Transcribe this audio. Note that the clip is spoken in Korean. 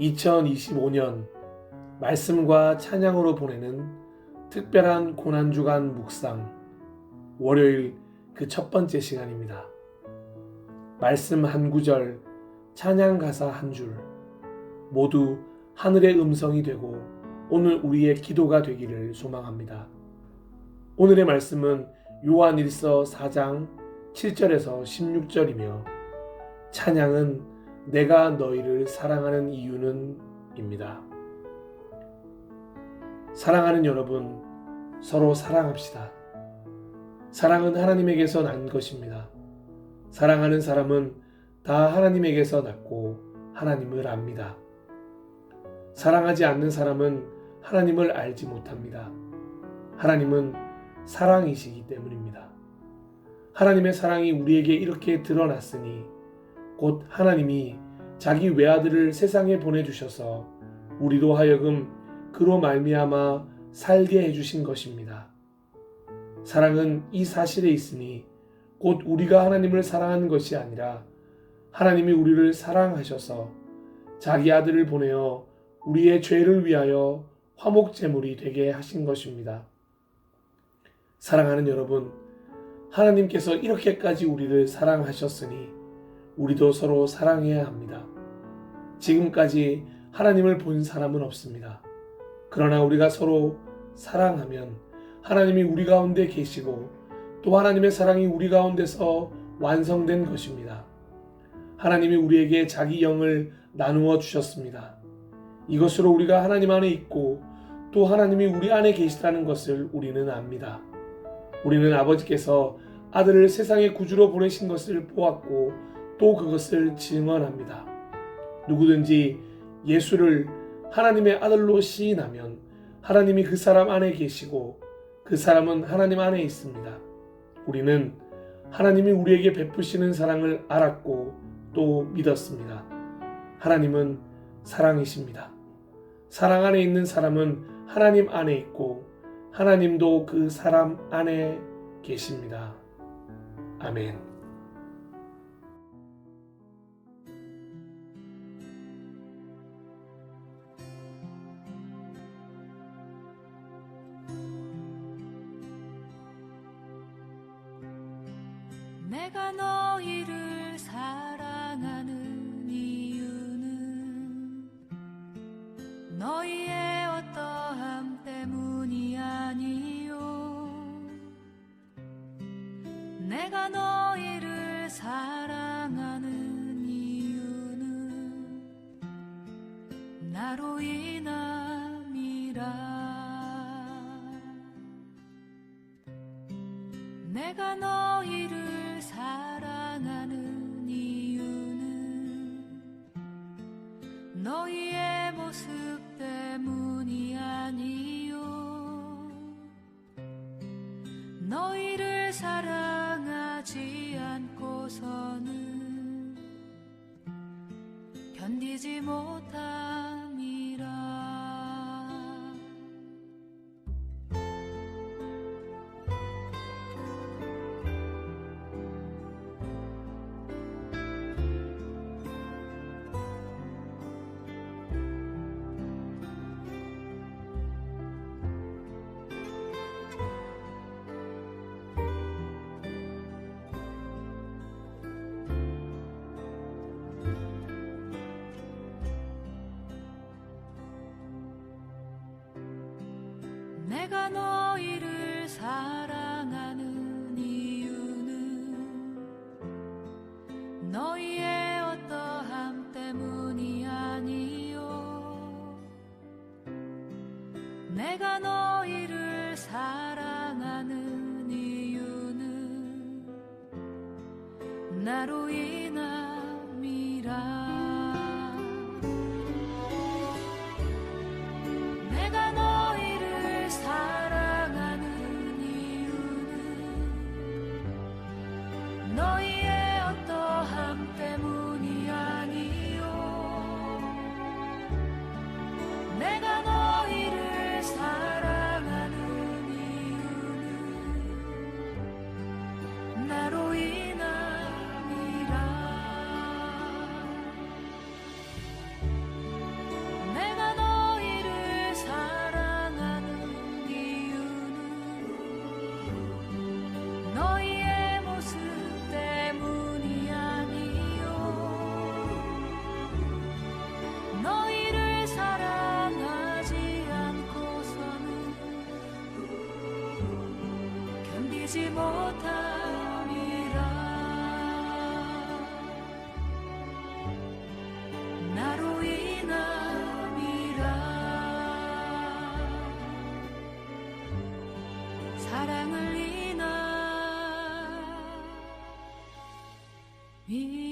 2025년 말씀과 찬양으로 보내는 특별한 고난주간 묵상 월요일 그 첫 번째 시간입니다. 말씀 한 구절, 찬양 가사 한 줄, 모두 하늘의 음성이 되고 오늘 우리의 기도가 되기를 소망합니다. 오늘의 말씀은 요한 1서 4장 7절에서 16절이며 찬양은 내가 너희를 사랑하는 이유는 입니다. 사랑하는 여러분, 서로 사랑합시다. 사랑은 하나님에게서 난 것입니다. 사랑하는 사람은 다 하나님에게서 났고 하나님을 압니다. 사랑하지 않는 사람은 하나님을 알지 못합니다. 하나님은 사랑이시기 때문입니다. 하나님의 사랑이 우리에게 이렇게 드러났으니 곧 하나님이 자기 외아들을 세상에 보내주셔서 우리로 하여금 그로 말미암아 살게 해주신 것입니다. 사랑은 이 사실에 있으니 곧 우리가 하나님을 사랑하는 것이 아니라 하나님이 우리를 사랑하셔서 자기 아들을 보내어 우리의 죄를 위하여 화목제물이 되게 하신 것입니다. 사랑하는 여러분, 하나님께서 이렇게까지 우리를 사랑하셨으니 우리도 서로 사랑해야 합니다. 지금까지 하나님을 본 사람은 없습니다. 그러나 우리가 서로 사랑하면 하나님이 우리 가운데 계시고 또 하나님의 사랑이 우리 가운데서 완성된 것입니다. 하나님이 우리에게 자기 영을 나누어 주셨습니다. 이것으로 우리가 하나님 안에 있고 또 하나님이 우리 안에 계시다는 것을 우리는 압니다. 우리는 아버지께서 아들을 세상의 구주로 보내신 것을 보았고 또 그것을 증언합니다. 누구든지 예수를 하나님의 아들로 시인하면 하나님이 그 사람 안에 계시고 그 사람은 하나님 안에 있습니다. 우리는 하나님이 우리에게 베푸시는 사랑을 알았고 또 믿었습니다. 하나님은 사랑이십니다. 사랑 안에 있는 사람은 하나님 안에 있고 하나님도 그 사람 안에 계십니다. 아멘. 내가 너희를 사랑하는 이유는 너희의 어떠함 때문이 아니요. 내가 너희를 사랑하는 이유는 나로 인함이라. 내가 너 견디지 못함 내가 너희를 사랑하는 이유는 너희의 어떠함 때문이 아니요. 내가 너희를 사랑하는 이유는 나로 인 나로 인함이라. 내가 너희를 사랑하는 이유는 너희의 모습 때문이 아니요. 너희를 사랑하지 않고서는 견디지 못한 미